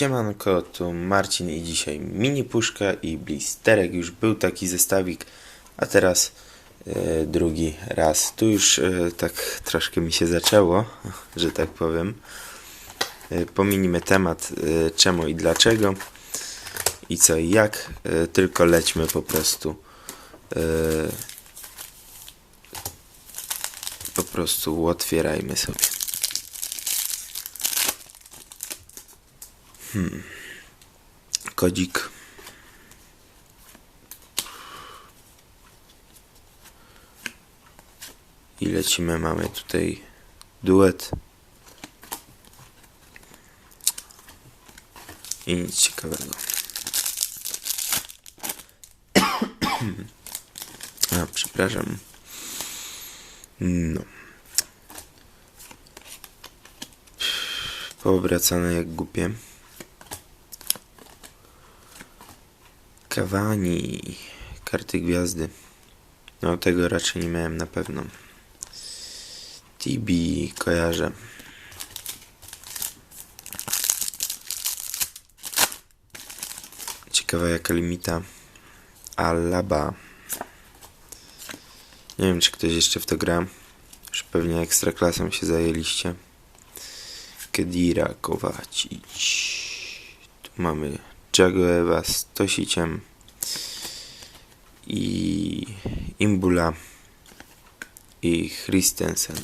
Siemanko, tu Marcin i dzisiaj mini puszka i blisterek. Już był taki zestawik, a teraz e, drugi raz. Tu już e, tak troszkę mi się zaczęło, że tak powiem. E, pominimy temat e, czemu i dlaczego i co i jak, e, tylko lećmy po prostu. E, po prostu otwierajmy sobie. Kodzik. I lecimy, mamy tutaj duet. I nic ciekawego. A, przepraszam. No. Poobracane jak głupie. Kawani, karty gwiazdy. No tego raczej nie miałem na pewno. Tibi kojarzę. Ciekawa jaka limita. Alaba. Nie wiem czy ktoś jeszcze w to gra. Już pewnie ekstraklasą się zajęliście. Kedira Kowacic. Tu mamy Jago Ewa z Tosiciem i Imbula i Christensen.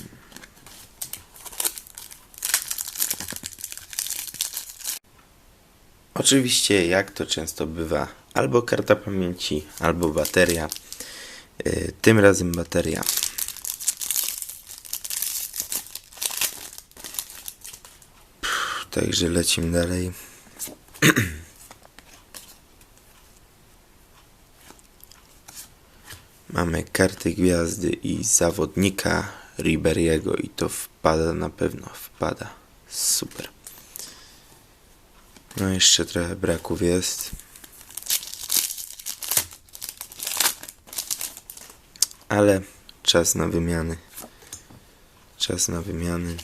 Oczywiście, jak to często bywa, albo karta pamięci, albo bateria. Yy, Tym razem bateria. Pff, Także lecimy dalej. Mamy karty gwiazdy i zawodnika Riberiego i to wpada na pewno, wpada. Super. No jeszcze trochę braków jest. Ale czas na wymiany. Czas na wymiany.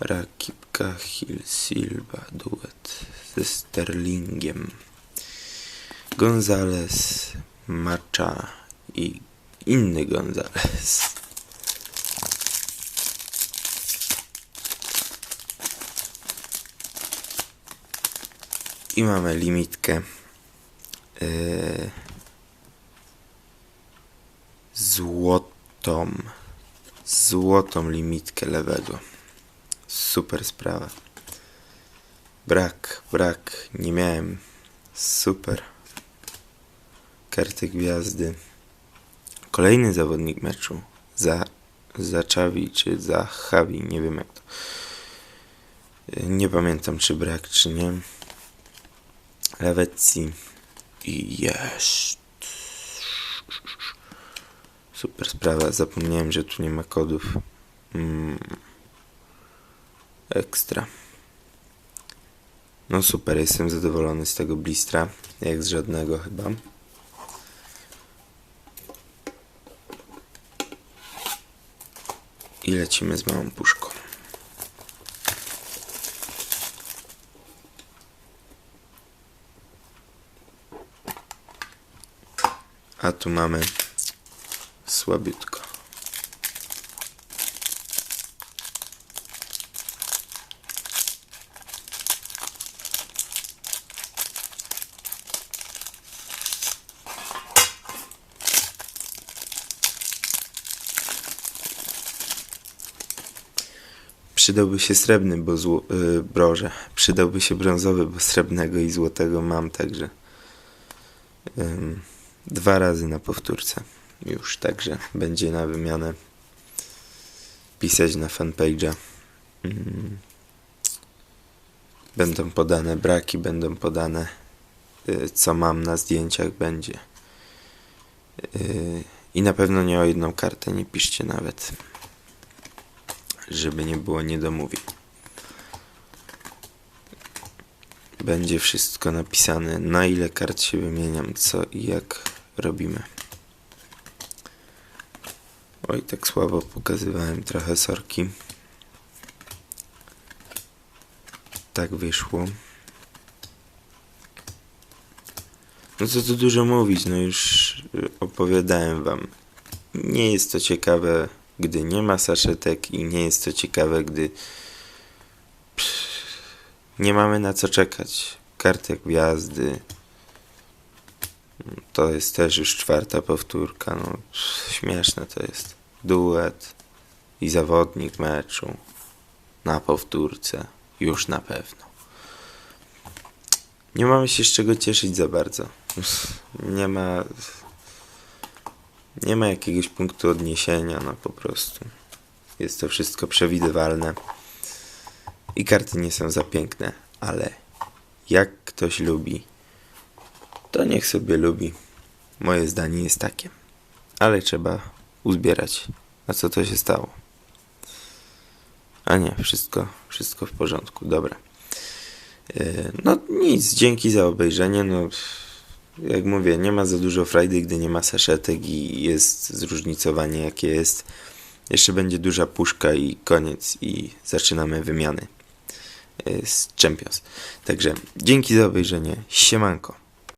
Rakipka Hill Silva duet ze Sterlingiem. Gonzales, Macha i inny Gonzales. I mamy limitkę yy, złotą, złotą limitkę lewego. Super sprawa. Brak, brak, nie miałem. Super karty gwiazdy. Kolejny zawodnik meczu. Za, za Czawi czy za Chawi, nie wiem jak to. Nie pamiętam czy brak, czy nie. Lawecji. I jest. Super sprawa. Zapomniałem, że tu nie ma kodów. Mm. Ekstra. No super, jestem zadowolony z tego blistra. Jak z żadnego chyba. I lecimy z małą puszką. A tu mamy słabiutko. Przydałby się srebrny, bo zło, yy, broże. Przydałby się brązowy, bo srebrnego i złotego mam, także ym, dwa razy na powtórce. Już, także będzie na wymianę pisać na fanpage'a. Ym, będą podane braki, będą podane yy, co mam na zdjęciach będzie. Yy, I na pewno nie o jedną kartę, nie piszcie nawet żeby nie było niedomówień. Będzie wszystko napisane, na ile kart się wymieniam, co i jak robimy. Oj, tak słabo pokazywałem trochę sorki. tak wyszło. No co tu dużo mówić, no już y, opowiadałem wam. Nie jest to ciekawe, gdy nie ma saszetek i nie jest to ciekawe, gdy nie mamy na co czekać. Kartek gwiazdy. To jest też już czwarta powtórka. No, śmieszne to jest. Duet i zawodnik meczu na powtórce. Już na pewno. Nie mamy się z czego cieszyć za bardzo. Nie ma. Nie ma jakiegoś punktu odniesienia, no po prostu. Jest to wszystko przewidywalne. I karty nie są za piękne, ale jak ktoś lubi, to niech sobie lubi. Moje zdanie jest takie. Ale trzeba uzbierać. A co to się stało? A nie, wszystko, wszystko w porządku, dobra. E, No nic, dzięki za obejrzenie. No, jak mówię, nie ma za dużo frajdy, gdy nie ma saszetek i jest zróżnicowanie jakie jest. Jeszcze będzie duża puszka i koniec i zaczynamy wymiany e, z Champions. Także dzięki za obejrzenie. Siemanko.